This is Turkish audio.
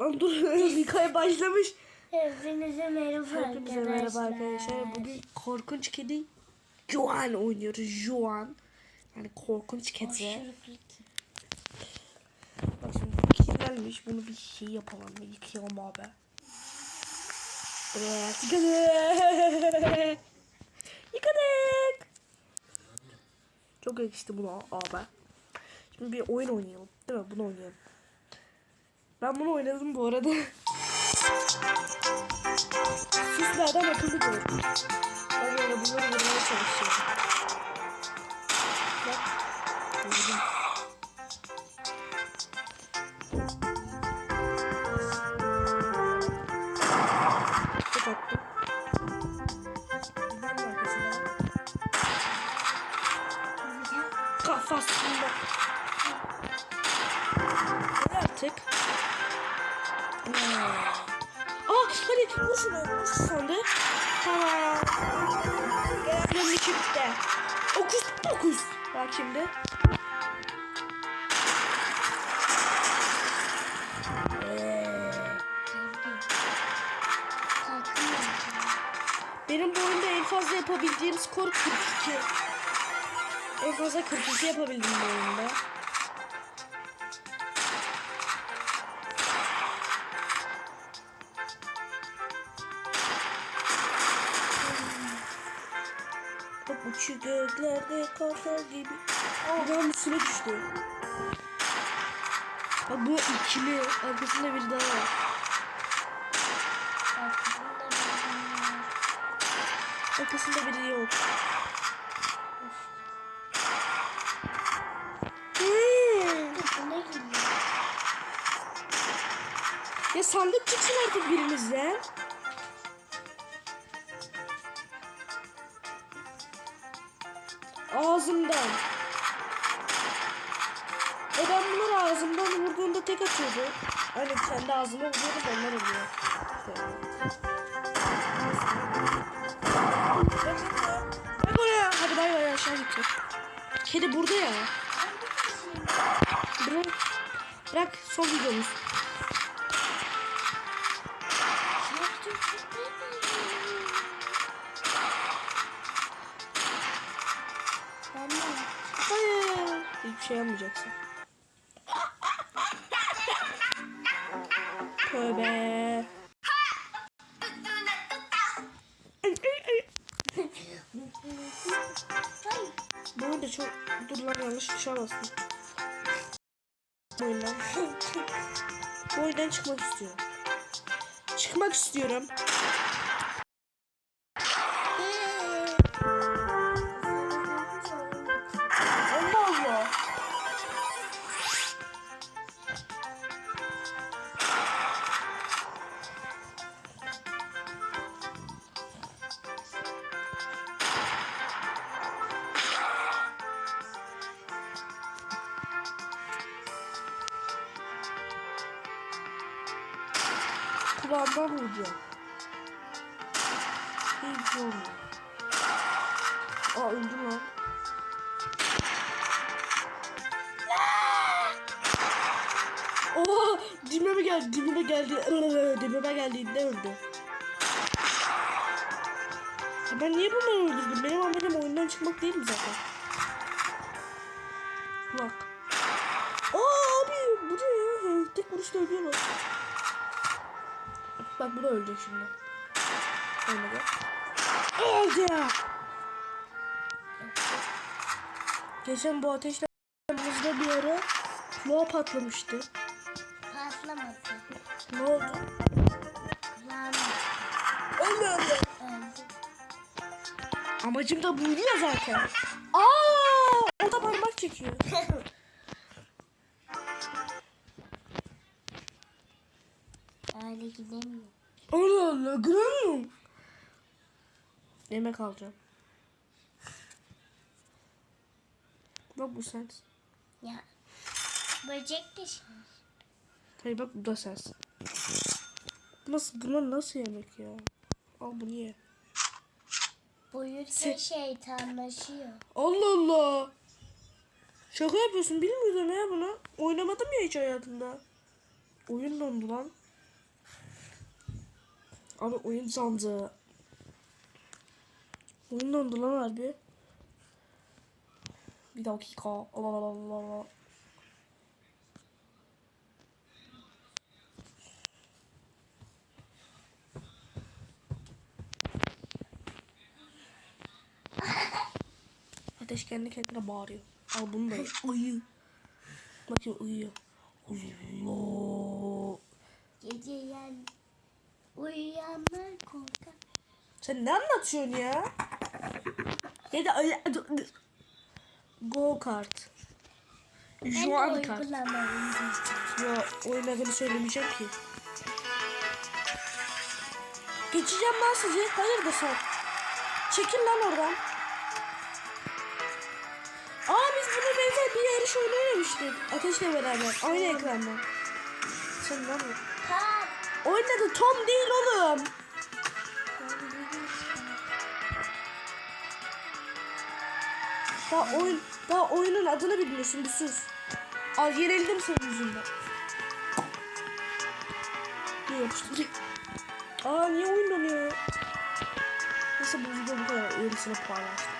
Lan dur hikaye başlamış. Hepinize merhaba Hepinize arkadaşlar. merhaba arkadaşlar. Bugün korkunç kedi Juan oynuyoruz. Juan. Yani korkunç kedi. Bak şimdi kirlenmiş. Bunu bir şey yapalım. Bir yıkayalım abi. Evet. Yıkadık. Yıkadık. Çok yakıştı buna abi. Şimdi bir oyun oynayalım. Değil mi? Bunu oynayalım. Ben bunu oynadım bu arada. Be adam akıllı dur. Ben böyle bunları vurmaya çalışıyorum. Bak. Vurdum. Çok. Kafasında. Şunu. Nasıl sandı? Tamam. Gelen çıktı. Okus dokuz. Bak şimdi. Benim bu oyunda en fazla yapabildiğim skor 42. En fazla 42 yapabildim bu oyunda. Uçuyor göklerde kartal gibi. Adam üstüne düştü. Bak bu ikili. Arkasında bir daha var. Arkasında biri yok. Ya sandık çıksın artık birimizden. Ağzımdan. E ben bunları ağzımdan vurduğumda tek atıyordu. Hani kendi ağzıma vuruyordum onlar oluyor. Bak oraya. Hadi bay bay aşağı gitti. Kedi burada ya. Bırak. Bırak son videomuz. Şey yapmayacaksın. Tövbe. Bu oyunda çok... Dur lan yanlış tuşa bastım. Bu oyundan. Bu oyundan çıkmak istiyorum. Çıkmak istiyorum. Kulağından vuracağım. Hiç olmuyor. Aa öldüm lan. Oha dibime geldi dibime geldi dibime geldiğinde öldü. Ya ben niye bunları öldürdüm? Benim amacım oyundan çıkmak değil mi zaten? Bak. Aa abi bu ne ya? Tek vuruşta ölüyorlar. Bak bu da ölecek şimdi. Ölmedi. Öldü. Geçen bu ateşle buzda bir ara kulağı patlamıştı. Patlamasın. Ne oldu? Kulağım Öldü öldü. öldü. Amacım da buydu ya zaten. Aa, o da parmak çekiyor. Öyle gidemiyor. Allah Allah, musun? Yemek alacağım. Bak bu sensin. Ya. Böcek de şey. Hayır bak bu da sensin. Nasıl, bunlar nasıl yemek ya? Al bunu ye. Buyursa Se- şeytanlaşıyor. Allah Allah. Şaka yapıyorsun bilmiyordum ya bunu. Oynamadım ya hiç hayatımda. Oyun dondu lan. Abi oyun sandı. Oyun dondu lan harbi. Bir dakika. Allah Allah Allah Allah. Ateş kendi kendine bağırıyor. Al bunu da. Uyu. Bakayım uyuyor. Allah. Geceyen uyuyanlar korkar. Sen ne anlatıyorsun ya? Ya da öyle... Go kart. Juan kart. Ya oyun adını söylemeyeceğim ki. Geçeceğim ben sizi. Hayırdır sen? Çekil lan oradan. Aa biz buna benzer bir yarış oynamıştık. Ateşle beraber. Aynı ekranda. Sen ne yapıyorsun? Oyun adı Tom değil oğlum. Daha oyun, daha oyunun adını bilmiyorsun bir sus. Al yenildim senin yüzünden. Ne yapıştır? Aa niye oyun donuyor? Nasıl bu video bu kadar öylesine paylaştım.